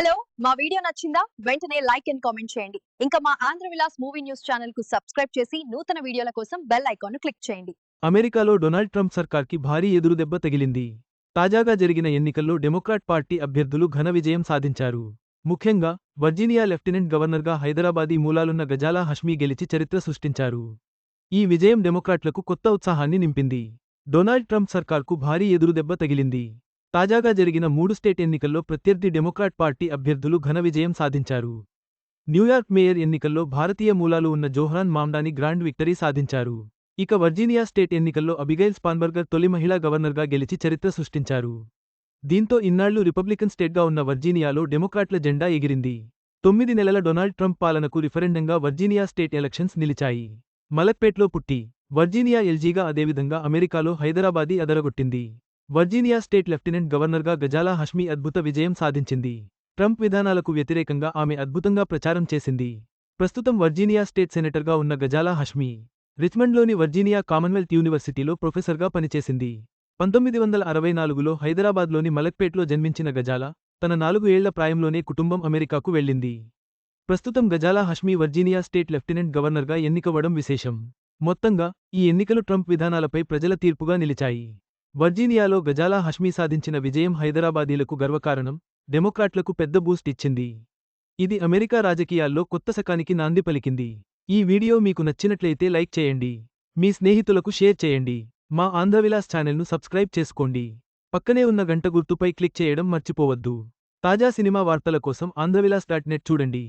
Hello మా video నచ్చిందా? వెంటనే లైక్ అండ్ కామెంట్ చేయండి. ఇంకా మా ఆంధ్ర విలాస్ మూవీ న్యూస్ ఛానల్కు సబ్స్క్రైబ్ చేసి నూతన వీడియోల కోసం బెల్ ఐకాన్ క్లిక్ చేయండి. అమెరికాలో డొనాల్డ్ ట్రంప్ సర్కార్కి భారీ ఎదురుదెబ్బ తగిలింది. తాజాగా జరిగిన ఎన్నికల్లో డెమోక్రాట్ పార్టీ అభ్యర్థులు ఘన విజయం సాధించారు. ముఖ్యంగా వర్జీనియా లెఫ్టినెంట్ గవర్నర్గా హైదరాబాదీ మూలాలున్న గజాలా హష్మీ గెలిచి చరిత్ర సృష్టించారు. ఈ విజయం డెమోక్రాట్లకు కొత్త ఉత్సాహాన్ని నింపింది. డొనాల్డ్ ట్రంప్ సర్కార్కు భారీ ఎదురుదెబ్బ తగిలింది. తాజాగా జరిగిన మూడు స్టేట్ ఎన్నికల్లో ప్రత్యర్థి డెమోక్రాట్ పార్టీ అభ్యర్థులు ఘన విజయం సాధించారు. న్యూయార్క్ మేయర్ ఎన్నికల్లో భారతీయ మూలాలు ఉన్న జోహ్రాన్ మామ్డాని గ్రాండ్ విక్టరీ సాధించారు. ఇక వర్జీనియా స్టేట్ ఎన్నికల్లో అబిగైల్ స్పాన్బర్గర్ తొలి మహిళా గవర్నర్గా గెలిచి చరిత్ర సృష్టించారు. దీంతో ఇన్నాళ్ళు రిపబ్లికన్ స్టేట్గా ఉన్న వర్జీనియాలో డెమోక్రాట్ల జెండా ఎగిరింది. తొమ్మిది నెలల డొనాల్డ్ ట్రంప్ పాలనకు రిఫరెండంగా వర్జీనియా స్టేట్ ఎలక్షన్స్ నిలిచాయి. మలక్పేట్లో పుట్టి వర్జీనియా ఎల్జీగా అదేవిధంగా అమెరికాలో హైదరాబాదీ అదరగొట్టింది. వర్జీనియా స్టేట్ లెఫ్టినెంట్ గవర్నర్గా గజాలా హష్మీ అద్భుత విజయం సాధించింది. ట్రంప్ విధానాలకు వ్యతిరేకంగా ఆమె అద్భుతంగా ప్రచారం చేసింది. ప్రస్తుతం వర్జీనియా స్టేట్ సెనేటర్గా ఉన్న గజాలా హష్మీ రిచ్మండ్లోని వర్జీనియా కామన్వెల్త్ యూనివర్సిటీలో ప్రొఫెసర్గా పనిచేసింది. పంతొమ్మిది వందల అరవై నాలుగులో హైదరాబాద్లోని మలక్పేట్లో జన్మించిన గజాలా తన నాలుగు ఏళ్ళ ప్రాయంలోనే కుటుంబం అమెరికాకు వెళ్ళింది. ప్రస్తుతం Ghazala Hashmi Virginia state lieutenant గవర్నర్గా ఎన్నికవడం విశేషం. మొత్తంగా ఈ ఎన్నికలు ట్రంప్ విధానాలపై ప్రజల తీర్పుగా నిలిచాయి. వర్జీనియాలో గజాలా హష్మీ సాధించిన విజయం హైదరాబాదీలకు గర్వకారణం డెమోక్రాట్లకు పెద్ద బూస్ట్ ఇచ్చింది. ఇది అమెరికా రాజకీయాల్లో కొత్త శకానికి నాంది పలికింది. ఈ వీడియో మీకు నచ్చినట్లయితే లైక్ చేయండి. మీ స్నేహితులకు షేర్ చేయండి. మా ఆంధ్రవిలాస్ ఛానల్ను సబ్స్క్రైబ్ చేసుకోండి. పక్కనే ఉన్న గంట గుర్తుపై క్లిక్ చేయడం మర్చిపోవద్దు. తాజా సినిమా వార్తల కోసం ఆంధ్రవిలాస్ డాట్ నెట్ చూడండి.